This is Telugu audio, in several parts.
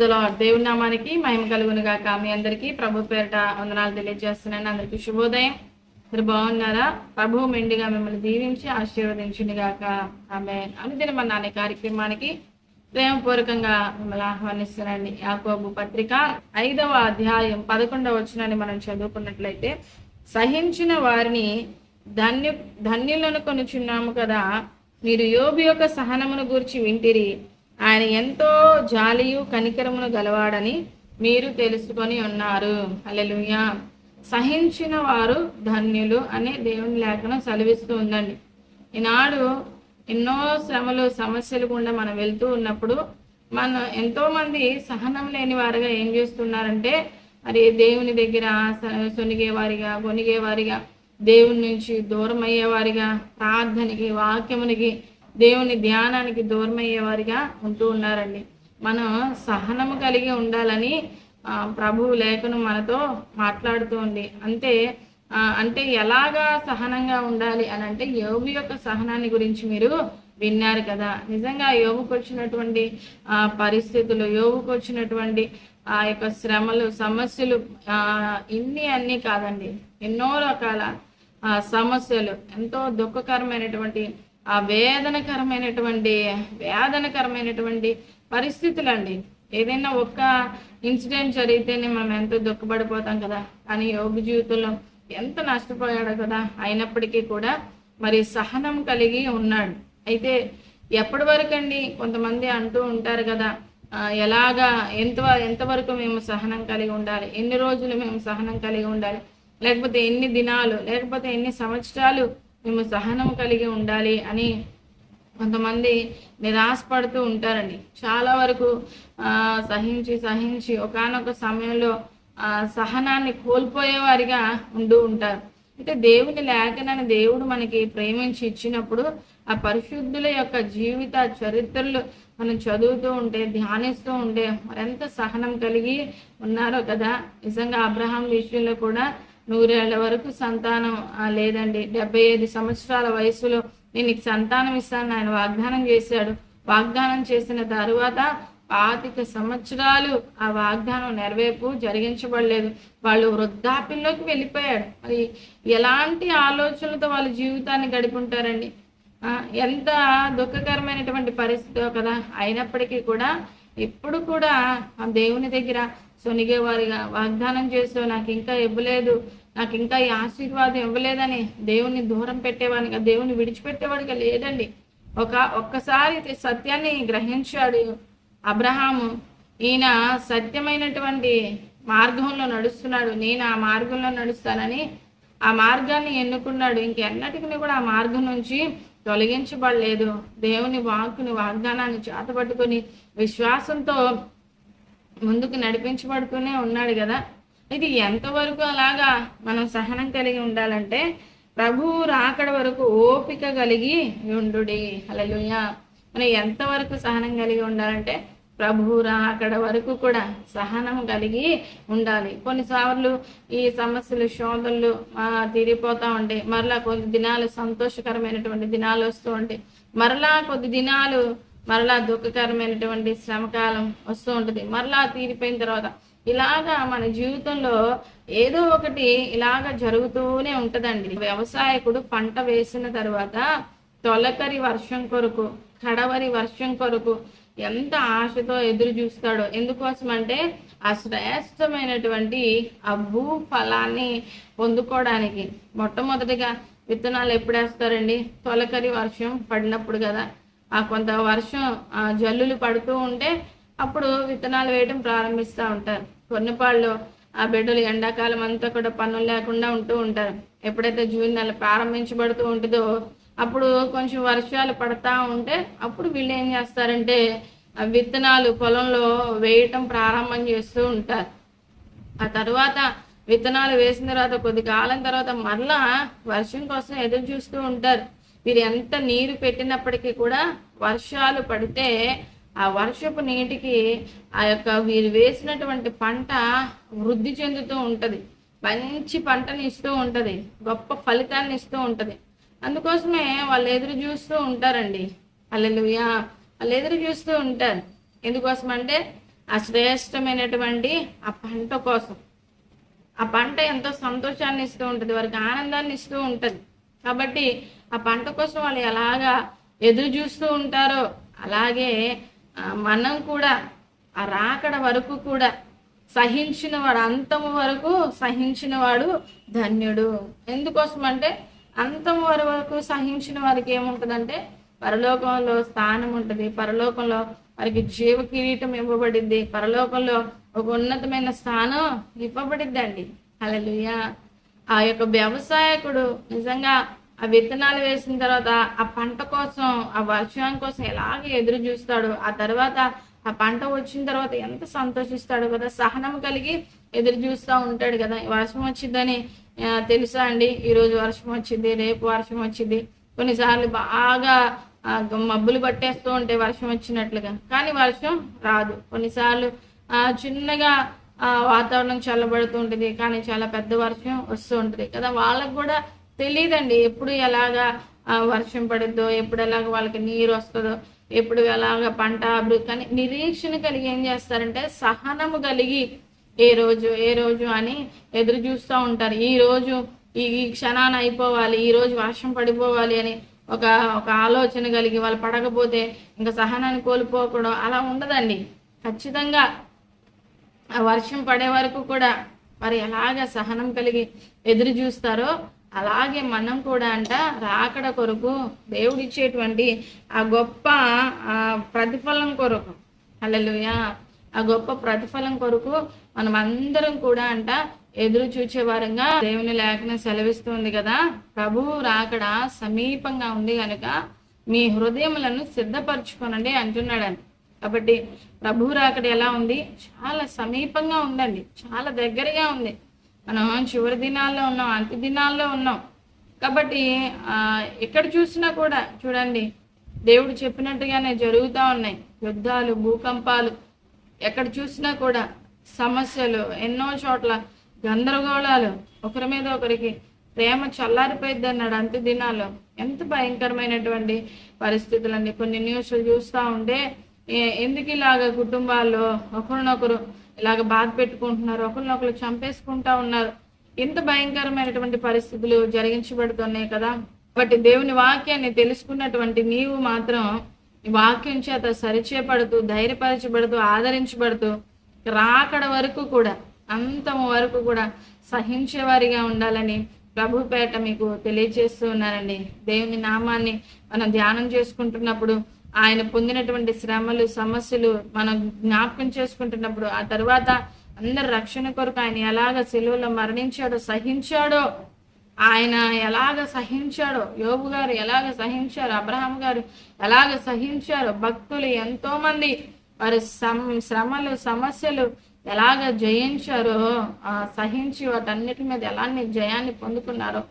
ప్రైజ్ దేవుని నామానికి మహిమ కలుగును గాక. మీ అందరికీ ప్రభు పేరిట వందనాలు తెలియజేస్తున్నాను. అందరికీ శుభోదయం. మీరు బాగున్నారా? ప్రభు మెండుగా మిమ్మల్ని దీవించి ఆశీర్వదించుని గాక. ఆమె అనుదిన మన అనే కార్యక్రమానికి ప్రేమపూర్వకంగా మిమ్మల్ని ఆహ్వానిస్తున్నాండి యాకోబు పత్రిక ఐదవ అధ్యాయం పదకొండవ వచనాన్ని మనం చదువుకున్నట్లయితే సహించిన వారిని ధన్యు ధన్యులను కొనుచున్నాము కదా. మీరు యోబు యొక్క సహనమును గూర్చి వింటిరి. ఆయన ఎంతో జాలియు కనికరమును గలవాడని మీరు తెలుసుకొని ఉన్నారు. అలెలుయా సహించిన వారు ధన్యులు అనే దేవుని లేఖనం సెలవిస్తూ ఉందండి. ఈనాడు ఎన్నో శ్రమలు సమస్యలు గుండా మనం వెళ్తూ ఉన్నప్పుడు మన ఎంతోమంది సహనం లేని వారుగా ఏం చేస్తున్నారంటే మరి దేవుని దగ్గర స- సొనిగేవారిగా కొనిగేవారిగా దేవుని నుంచి దూరం అయ్యేవారిగా ప్రార్థనకి వాక్యమునికి దేవుని ధ్యానానికి దూరం అయ్యేవారిగా ఉంటూ ఉన్నారండి. మనం సహనము కలిగి ఉండాలని ప్రభువు లేఖను మనతో మాట్లాడుతూ ఉంది అంతే అంటే ఎలాగా సహనంగా ఉండాలి అని అంటే యోగు యొక్క సహనాన్ని గురించి మీరు విన్నారు కదా. నిజంగా యోగుకు వచ్చినటువంటి ఆ, పరిస్థితులు యోగుకు వచ్చినటువంటి ఆ యొక్క శ్రమలు సమస్యలు ఆ, ఇన్ని అన్నీ కాదండి. ఎన్నో రకాల ఆ, సమస్యలు ఎంతో దుఃఖకరమైనటువంటి ఆ వేదనకరమైనటువంటి వేదనకరమైనటువంటి పరిస్థితులు అండి ఏదైనా ఒక్క ఇన్సిడెంట్ జరిగితేనే మనం ఎంతో దుఃఖపడిపోతాం కదా. కానీ యోగ జీవితంలో ఎంత నష్టపోయాడో కదా. అయినప్పటికీ కూడా మరి సహనం కలిగి ఉన్నాడు. అయితే ఎప్పటి వరకు అండి కొంతమంది అంటూ ఉంటారు కదా ఎలాగా ఎంత ఎంతవరకు మేము సహనం కలిగి ఉండాలి? ఎన్ని రోజులు మేము సహనం కలిగి ఉండాలి? లేకపోతే ఎన్ని దినాలు? లేకపోతే ఎన్ని సంవత్సరాలు మేము సహనం కలిగి ఉండాలి అని కొంతమంది నిరాశపడుతూ ఉంటారండి. చాలా వరకు సహించి సహించి ఒకానొక సమయంలో ఆ, సహనాన్ని కోల్పోయేవారిగా ఉంటూ ఉంటారు. అయితే దేవుని లేఖనని దేవుడు మనకి ప్రేమించి ఇచ్చినప్పుడు ఆ పరిశుద్ధుల యొక్క జీవిత చరిత్రలు మనం చదువుతూ ఉంటే ధ్యానిస్తూ ఉంటే మరెంత సహనం కలిగి ఉన్నారో కదా. నిజంగా అబ్రహాం విషయంలో కూడా నూరేళ్ళ వరకు సంతానం లేదండి. డెబ్బై ఐదు సంవత్సరాల వయసులో నేను నీకు సంతానం ఇస్తాను ఆయన వాగ్దానం చేశాడు. వాగ్దానం చేసిన తరువాత పాతిక సంవత్సరాలు ఆ వాగ్దానం నెరవేర్పు జరిగించబడలేదు. వాళ్ళు వృద్ధాప్యంలోకి వెళ్ళిపోయాడు మరి ఎలాంటి ఆలోచనలతో వాళ్ళ జీవితాన్ని గడిపుంటారండి? ఆ, ఎంత దుఃఖకరమైనటువంటి పరిస్థితి కదా. అయినప్పటికీ కూడా ఎప్పుడు కూడా ఆ దేవుని దగ్గర సొనిగేవారిగా వాగ్దానం చేస్తూ నాకు ఇంకా ఇవ్వలేదు నాకు ఇంకా ఈ ఆశీర్వాదం ఇవ్వలేదని దేవుని దూరం పెట్టేవాడిగా దేవుని విడిచిపెట్టేవాడిగా లేదండి. ఒక ఒక్కసారి సత్యాన్ని గ్రహించాడు అబ్రహాము. ఈయన సత్యమైనటువంటి మార్గంలో నడుస్తున్నాడు. నేను ఆ మార్గంలో నడుస్తానని ఆ మార్గాన్ని ఎన్నుకున్నాడు. ఇంకెన్నటికి కూడా ఆ మార్గం నుంచి తొలగించబడలేదు. దేవుని వాక్కుని వాగ్దానాన్ని చేతపట్టుకొని విశ్వాసంతో ముందుకు నడిపించబడుతూనే ఉన్నాడు కదా. ఇది ఎంతవరకు అలాగా మనం సహనం కలిగి ఉండాలంటే ప్రభువు రాకడ వరకు ఓపిక కలిగి ఉండుడి. అలా మనం ఎంతవరకు సహనం కలిగి ఉండాలంటే ప్రభువు రాకడ వరకు కూడా సహనం కలిగి ఉండాలి. కొన్నిసార్లు ఈ సమస్యలు శోధనలు తీరిపోతూ తీరిపోతా ఉంటాయి. మరలా కొద్ది దినాలు సంతోషకరమైనటువంటి దినాలు వస్తూ ఉంటాయి. మరలా కొద్ది దినాలు మరలా దుఃఖకరమైనటువంటి శ్రమకాలం వస్తూ ఉంటుంది. మరలా తీరిపోయిన తర్వాత ఇలాగా మన జీవితంలో ఏదో ఒకటి ఇలాగా జరుగుతూనే ఉంటదండి. వ్యవసాయకుడు పంట వేసిన తర్వాత తొలకరి వర్షం కొరకు కడవరి వర్షం కొరకు ఎంత ఆశతో ఎదురు చూస్తాడో. ఎందుకోసం అంటే ఆ శ్రేష్టమైనటువంటి ఆ భూ ఫలాన్ని పొందుకోవడానికి. మొట్టమొదటిగా విత్తనాలు ఎప్పుడు వేస్తారండి? తొలకరి వర్షం పడినప్పుడు కదా. కొంత వర్షం ఆ జల్లులు పడుతూ ఉంటే అప్పుడు విత్తనాలు వేయడం ప్రారంభిస్తూ ఉంటారు. కొన్ని పాళ్ళు ఆ బిడ్డలు ఎండాకాలం అంతా కూడా పనులు లేకుండా ఉంటూ ఉంటారు. ఎప్పుడైతే జూన్ నెల ప్రారంభించబడుతూ ఉంటుందో అప్పుడు కొంచెం వర్షాలు పడతా ఉంటే అప్పుడు వీళ్ళు ఏం చేస్తారంటే ఆ విత్తనాలు పొలంలో వేయటం ప్రారంభం చేస్తూ ఉంటారు. ఆ తర్వాత విత్తనాలు వేసిన తర్వాత కొద్ది కాలం తర్వాత మరలా వర్షం కోసం ఎదురు చూస్తూ ఉంటారు. వీరు ఎంత నీరు పెట్టినప్పటికీ కూడా వర్షాలు పడితే ఆ వర్షపు నీటికి ఆ యొక్క వీరు వేసినటువంటి పంట వృద్ధి చెందుతూ ఉంటుంది. మంచి పంటని ఇస్తూ ఉంటుంది. గొప్ప ఫలితాన్ని ఇస్తూ ఉంటుంది. అందుకోసమే వాళ్ళు ఎదురు చూస్తూ ఉంటారండి. వాళ్ళు వాళ్ళు ఎదురు చూస్తూ ఉంటారు. ఎందుకోసం అంటే ఆ శ్రేష్టమైనటువంటి ఆ పంట కోసం. ఆ పంట ఎంతో సంతోషాన్ని ఇస్తూ ఉంటుంది. వారికి ఆనందాన్ని ఇస్తూ ఉంటుంది. కాబట్టి ఆ పంట కోసం వాళ్ళు ఎలాగా ఎదురు చూస్తూ ఉంటారో అలాగే మనం కూడా ఆ రాకడ వరకు కూడా సహించిన వాడు అంతము వరకు సహించిన వాడు ధన్యుడు. ఎందుకోసం అంటే అంతం వరకు సహించిన వారికి ఏముంటుందంటే పరలోకంలో స్థానం ఉంటుంది. పరలోకంలో వారికి జీవ కిరీటం ఇవ్వబడింది పరలోకంలో ఒక ఉన్నతమైన స్థానం ఇవ్వబడిద్దండి. హల్లెలూయా. ఆ యొక్క వ్యవసాయకుడు నిజంగా ఆ విత్తనాలు వేసిన తర్వాత ఆ పంట కోసం ఆ వర్షం కోసం ఎలాగ ఎదురు చూస్తాడు. ఆ తర్వాత ఆ పంట వచ్చిన తర్వాత ఎంత సంతోషిస్తాడు కదా. సహనం కలిగి ఎదురు చూస్తూ ఉంటాడు కదా. వర్షం వచ్చిందని తెలుసా అండి? ఈరోజు వర్షం వచ్చింది రేపు వర్షం వచ్చింది. కొన్నిసార్లు బాగా మబ్బులు పట్టేస్తూ ఉంటే వర్షం వచ్చినట్లుగా. కానీ వర్షం రాదు. కొన్నిసార్లు ఆ, చిన్నగా వాతావరణం చల్లబడుతూ ఉంటుంది కానీ చాలా పెద్ద వర్షం వస్తూ ఉంటుంది కదా. వాళ్ళకు కూడా తెలియదండి ఎప్పుడు ఎలాగా వర్షం పడుద్దో ఎప్పుడు ఎలాగ వాళ్ళకి నీరు వస్తుందో ఎప్పుడు ఎలాగ పంట అభివృద్ధి కానీ నిరీక్షణ కలిగి ఏం చేస్తారంటే సహనము కలిగి ఏ రోజు ఏ రోజు అని ఎదురు చూస్తూ ఉంటారు. ఈ రోజు ఈ ఈ క్షణాన అయిపోవాలి ఈ రోజు వర్షం పడిపోవాలి అని ఒక ఒక ఆలోచన కలిగి వాళ్ళు పడకపోతే ఇంకా సహనాన్ని కోల్పోకూడదు. అలా ఉండదండి. ఖచ్చితంగా ఆ వర్షం పడే వరకు కూడా వారు ఎలాగ సహనం కలిగి ఎదురు చూస్తారో అలాగే మనం కూడా అంట రాకడ కొరకు దేవుడిచ్చేటువంటి ఆ గొప్ప ఆ ప్రతిఫలం కొరకు హల్లెలూయా ఆ గొప్ప ప్రతిఫలం కొరకు మనం అందరం కూడా అంట ఎదురు చూచేవారంగా దేవుని లేఖనం సెలవిస్తుంది కదా. ప్రభువు రాకడ సమీపంగా ఉంది కనుక మీ హృదయములను సిద్ధపరచుకోనండి అంటున్నాడని. కాబట్టి ప్రభు రాకడ ఎలా ఉంది? చాలా సమీపంగా ఉందండి. చాలా దగ్గరగా ఉంది. మనం చివరి దినాల్లో ఉన్నాం అంత్య దినాల్లో ఉన్నాం. కాబట్టి ఎక్కడ చూసినా కూడా చూడండి దేవుడు చెప్పినట్టుగానే జరుగుతూ ఉన్నాయి. యుద్ధాలు భూకంపాలు ఎక్కడ చూసినా కూడా సమస్యలు ఎన్నో చోట్ల గందరగోళాలు. ఒకరి మీద ఒకరికి ప్రేమ చల్లారిపోయింది అన్నాడు అంత్య దినాల్లో. ఎంత భయంకరమైనటువంటి పరిస్థితులండి. కొన్ని న్యూస్లు చూస్తూ ఉంటే ఎందుకు ఇలాగ కుటుంబాల్లో ఒకరినొకరు ఇలాగ బాధ పెట్టుకుంటున్నారు ఒకరినొకరు చంపేసుకుంటా ఉన్నారు? ఎంత భయంకరమైనటువంటి పరిస్థితులు జరిగించబడుతున్నాయి కదా. కాబట్టి దేవుని వాక్యాన్ని తెలుసుకున్నటువంటి నీవు మాత్రం వాక్యం చేత సరిచేపడుతూ ధైర్యపరచబడుతూ ఆదరించబడుతూ రాకడ వరకు కూడా అంతం వరకు కూడా సహించేవారిగా ఉండాలని ప్రభుపేట మీకు తెలియజేస్తూ ఉన్నారండి దేవుని నామాన్ని మనం ధ్యానం చేసుకుంటున్నప్పుడు ఆయన పొందినటువంటి శ్రమలు సమస్యలు మనం జ్ఞాపకం చేసుకుంటున్నప్పుడు ఆ తర్వాత అందరి రక్షణ కొరకు ఆయన ఎలాగ సెలవులో మరణించాడో సహించాడో ఆయన ఎలాగ సహించాడో యోగు గారు ఎలాగ సహించారు అబ్రహాం గారు ఎలాగ సహించారో భక్తులు ఎంతో మంది వారి శ్రమలు సమస్యలు ఎలాగ జయించారో ఆ సహించి వాటన్నిటి మీద ఎలాంటి జయాన్ని పొందుకున్నారో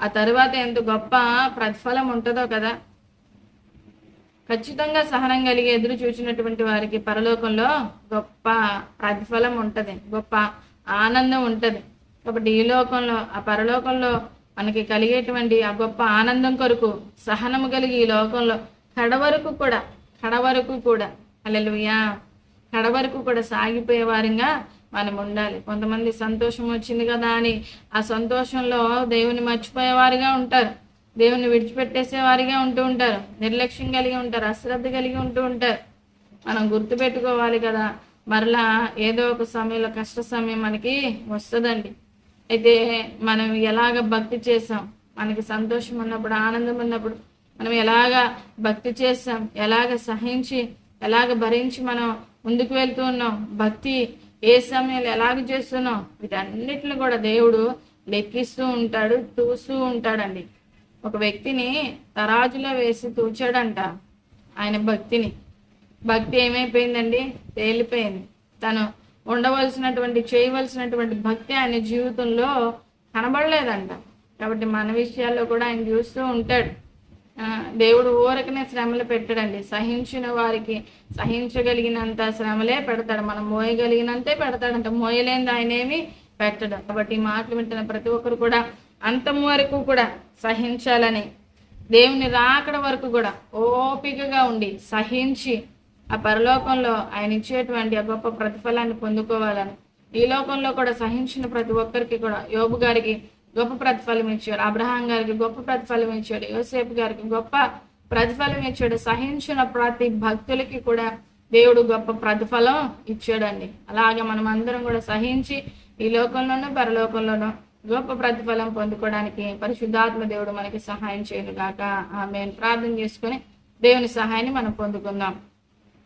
ఆ తర్వాత ఎంత గొప్ప ప్రతిఫలం ఉంటుందో కదా. ఖచ్చితంగా సహనం కలిగి ఎదురు చూచినటువంటి వారికి పరలోకంలో గొప్ప ప్రతిఫలం ఉంటుంది గొప్ప ఆనందం ఉంటుంది. కాబట్టి ఈ లోకంలో ఆ పరలోకంలో మనకి కలిగేటువంటి ఆ గొప్ప ఆనందం కొరకు సహనము కలిగి ఈ లోకంలో కడ వరకు కూడా కడ వరకు కూడా అల్లెలుయా కడ వరకు కూడా సాగిపోయే వారంగా మనం ఉండాలి. కొంతమంది సంతోషం వచ్చింది కదా అని ఆ సంతోషంలో దేవుని మర్చిపోయేవారుగా ఉంటారు. దేవుని విడిచిపెట్టేసేవారిగా ఉంటూ ఉంటారు. నిర్లక్ష్యం కలిగి ఉంటారు. అశ్రద్ధ కలిగి ఉంటూ ఉంటారు. మనం గుర్తుపెట్టుకోవాలి కదా మరలా ఏదో ఒక సమయంలో కష్ట సమయం మనకి వస్తుందండి. అయితే మనం ఎలాగ భక్తి చేసాం మనకి సంతోషం ఉన్నప్పుడు ఆనందం ఉన్నప్పుడు మనం ఎలాగ భక్తి చేసాం ఎలాగ సహించి ఎలాగ భరించి మనం ముందుకు వెళ్తూ ఉన్నాం? భక్తి ఏ సమయంలో ఎలాగ చేస్తున్నాం? వీటన్నిటిని కూడా దేవుడు లెక్కిస్తూ ఉంటాడు చూస్తూ ఉంటాడండి. ఒక వ్యక్తిని తరాజులో వేసి తూచాడంట ఆయన భక్తిని. భక్తి ఏమైపోయిందండి? తేలిపోయింది. తను ఉండవలసినటువంటి చేయవలసినటువంటి భక్తి ఆయన జీవితంలో కనబడలేదంట. కాబట్టి మన విషయాల్లో కూడా ఆయన చూస్తూ ఉంటాడు. దేవుడు ఊరకనే శ్రమలు పెట్టడండి. సహించిన వారికి సహించగలిగినంత శ్రమలే పెడతాడు. మనం మోయగలిగినంతే పెడతాడంట. మోయలేనిది ఆయన ఏమి పెట్టడం. కాబట్టి ఈ మాటలు వింటున్న ప్రతి ఒక్కరు కూడా అంతం వరకు కూడా సహించాలని దేవుని రాకడ వరకు కూడా ఓపికగా ఉండి సహించి ఆ పరలోకంలో ఆయన ఇచ్చేటువంటి ఆ గొప్ప ప్రతిఫలాన్ని పొందుకోవాలని ఈ లోకంలో కూడా సహించిన ప్రతి ఒక్కరికి కూడా యోబు గారికి గొప్ప ప్రతిఫలం ఇచ్చాడు అబ్రహాం గారికి గొప్ప ప్రతిఫలం ఇచ్చాడు యోసేపు గారికి గొప్ప ప్రతిఫలం ఇచ్చాడు సహించిన ప్రతి భక్తులకి కూడా దేవుడు గొప్ప ప్రతిఫలం ఇచ్చాడండి. అలాగే మనం అందరం కూడా సహించి ఈ లోకంలోనూ పరలోకంలోనూ గొప్ప ప్రతిఫలం పొందుకోవడానికి పరిశుద్ధాత్మ దేవుడు మనకి సహాయం చేయనుగాక. ఆమె ప్రార్థన చేసుకుని దేవుని సహాయాన్ని మనం పొందుకుందాం.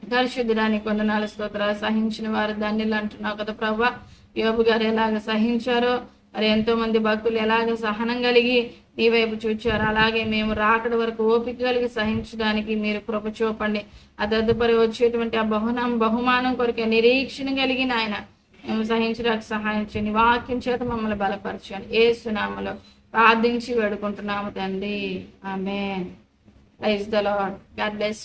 పరిశుద్ధుడానికి కొందనాల స్తోత్ర సహించిన వారు ధన్యులు అంటున్నావు కదా ప్రభా యోబు గారు ఎలాగ సహించారో మరి ఎంతో మంది భక్తులు ఎలాగ సహనం కలిగి నీ వైపు చూచారు అలాగే మేము రాకడ వరకు ఓపిక కలిగి సహించడానికి మీరు కృప చూపండి. ఆ తదుపరి వచ్చేటువంటి ఆ బహునం బహుమానం కొరకే నిరీక్షణ కలిగిన ఆయన మేము సహించడానికి సహాయం చేయండి వాక్యం చేత మమ్మల్ని బలపరచండి. ఏ సునామలో ప్రార్థించి వేడుకుంటున్నాము తండ్రి. ఆమె praise the Lord God bless